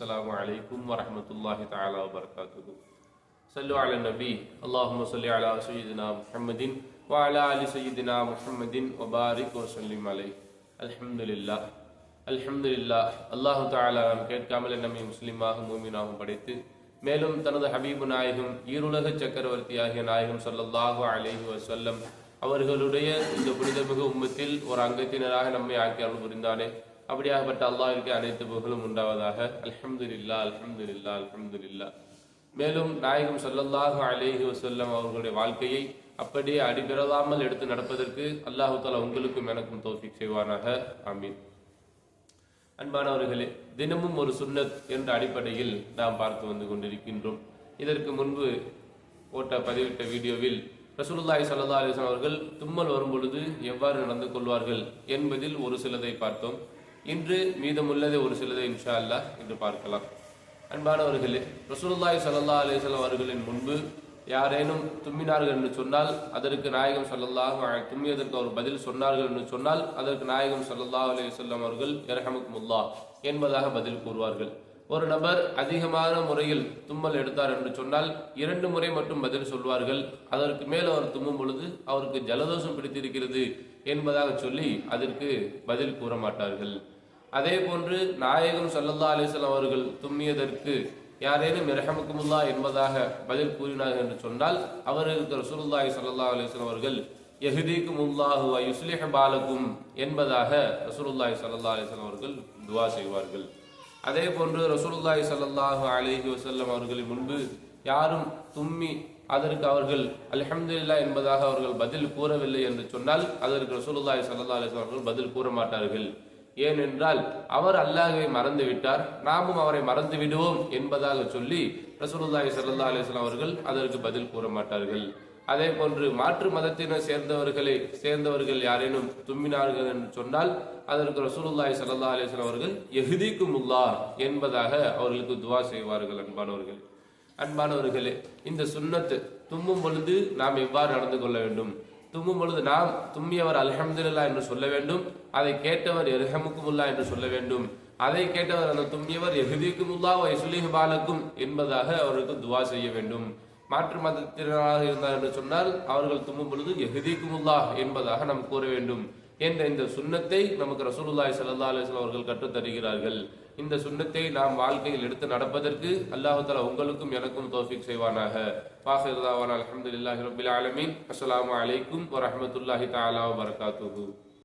السلام عليكم ورحمة الله تعالى وبركاته صلوا على النبي اللهم صل على سيدنا محمد وعلى آل سيدنا محمد وبارك وسلم عليه الحمد لله الحمد لله அல்லாஹு தாலா நாம் கேட்காமல் நம்மை முஸ்லிமாக மூமினாகவும் படைத்து மேலும் தனது ஹபீபு நாயகம் ஈருலக சக்கரவர்த்தியாகிய நாயகம் ஸல்லல்லாஹு அலைஹி வஸல்லம் அவர்களுடைய இந்த புனிதமிகு உம்மத்தில் ஒரு அங்கத்தினராக நம்மை ஆக்கி அருள் புரிந்தானே அப்படியாகப்பட்ட அல்லாவிற்கு அனைத்து புகழும் உண்டாவதாக. அல்ஹம்துலில்லா அல்ஹம்துலில்லா அல்ஹம்துலில்லா. மேலும் நாயகம் சொல்லல்லாஹு அலேஹி வசல்லம் அவர்களுடைய வாழ்க்கையை அப்படியே அடிபெறலாமல் எடுத்து நடப்பதற்கு அல்லாஹு தாலா உங்களுக்கும் எனக்கும் தோஃபிக் செய்வானாக. ஆமீன். அன்பானவர்களே தினமும் ஒரு சுன்னத் என்ற அடிப்படையில் நாம் பார்த்து வந்து கொண்டிருக்கின்றோம். இதற்கு முன்பு போட்ட பதிவிட்ட வீடியோவில் ரசூலுல்லாஹி சல்லா அலிஸ்லாம் அவர்கள் தும்மல் வரும் பொழுது எவ்வாறு நடந்து கொள்வார்கள் என்பதில் ஒரு சிலதை பார்த்தோம். இன்று மீதமுள்ளது ஒரு சிலதை இன்ஷா அல்லா என்று பார்க்கலாம். அன்பானவர்களே ரசூலுல்லாய் சல்லா அலைஹி அவர்களின் முன்பு யாரேனும் தும்மினார்கள் என்று சொன்னால் அதற்கு நாயகம் ஸல்லல்லாஹு தும்மியதற்கு அவர் பதில் சொன்னார்கள் என்று சொன்னால் அதற்கு நாயகம் ஸல்லல்லாஹு அலி சொல்லம் அவர்கள் இரஹமுக்குமுல்லாஹ் என்பதாக பதில் கூறுவார்கள். ஒரு நபர் அதிகமான முறையில் தும்மல் எடுத்தார் என்று சொன்னால் இரண்டு முறை மட்டும் பதில் சொல்வார்கள். அதற்கு மேல் அவர் தும்மும் பொழுது அவருக்கு ஜலதோஷம் பிடித்திருக்கிறது என்பதாக சொல்லி அதற்கு பதில் கூற மாட்டார்கள். அதே போன்று நாயகம் சல்லல்லா அலைஹி அவர்கள் தும்மியதற்கு யாரேனும் இரஹமுக்குமுல்லா என்பதாக பதில் கூறினார்கள் என்று சொன்னால் அவர்களுக்கு ரசூலுல்லாஹி சல்லா அலிஸ்லாம் அவர்கள் யஹ்தீக்குமுல்லாஹு உல்லாஹு யுஸ்லிஹ் பாலக்கும் என்பதாக ரசூலுல்லாஹி சல்லா அலிஸ்லாம் அவர்கள் துவா செய்வார்கள். அதே போன்று ரசூலுல்லாஹி ஸல்லல்லாஹு அலைஹி வசல்லம் அவர்களின் முன்பு யாரும் தும்மி அதற்கு அவர்கள் அலஹம்துல்லா என்பதாக அவர்கள் பதில் கூறவில்லை என்று சொன்னால் அதற்கு ரசூலுல்லாஹி சல்லா அலைஹி அவர்கள் பதில் கூற மாட்டார்கள். ஏனென்றால் அவர் அல்லாஹை மறந்து விட்டார். நாமும் அவரை மறந்து விடுவோம் என்பதாக சொல்லி ரசூலுல்லாஹி சல்லா அலிஸ்லாம் அவர்கள் அதற்கு பதில் கூற மாட்டார்கள். அதே போன்று மாற்று மதத்தினர் சேர்ந்தவர்களை சேர்ந்தவர்கள் யாரேனும் தும்மினார்கள் என்று சொன்னால் அதற்கு ரசூலுல்லாய் சல்லா அலிஸ்லாம் அவர்கள் அவர்கள் உள்ளா என்பதாக அவர்களுக்கு துவா செய்வார்கள் அன்பானவர்கள். அன்பானவர்களே இந்த சுண்ணத்து தும்மும் பொழுது நாம் எவ்வாறு நடந்து கொள்ள வேண்டும். தும்மும் பொழுது நாம் தும்மியவர் அல்ஹம்துலில்லாஹ் என்று சொல்ல வேண்டும் அதை கேட்டவர் எர்ஹமுக்குமுல்லா என்று சொல்ல வேண்டும். அதை கேட்டவர் அந்த தும்மியவர் எஹ்தீக்குமுல்லா வ யஸ்லிஹ் பாலக்கும் என்பதாக அவருக்கு துவா செய்ய வேண்டும். மாற்று மதத்தினராக இருந்தார் என்று சொன்னால் அவர்கள் தும்மும் பொழுது எஹ்தீக்குமுல்லா என்பதாக நாம் கூற வேண்டும் என்ற இந்த சுன்னத்தை நமக்கு ரசூலுல்லாய் சல்லா அலைஹி அவர்கள் கற்றுத் தருகிறார்கள். இந்த சுன்னத்தை நாம் வாழ்க்கையில் எடுத்து நடப்பதற்கு அல்லாஹு தலா உங்களுக்கும் எனக்கும் தோஃபிக் செய்வானாக. பாஹிர் அலமதுல்லாஹி அல்ஹம்துலில்லாஹி ரப்பில் ஆலமீன். அலைக்கும் வரமத்துல்லாஹி தாலா தஆலா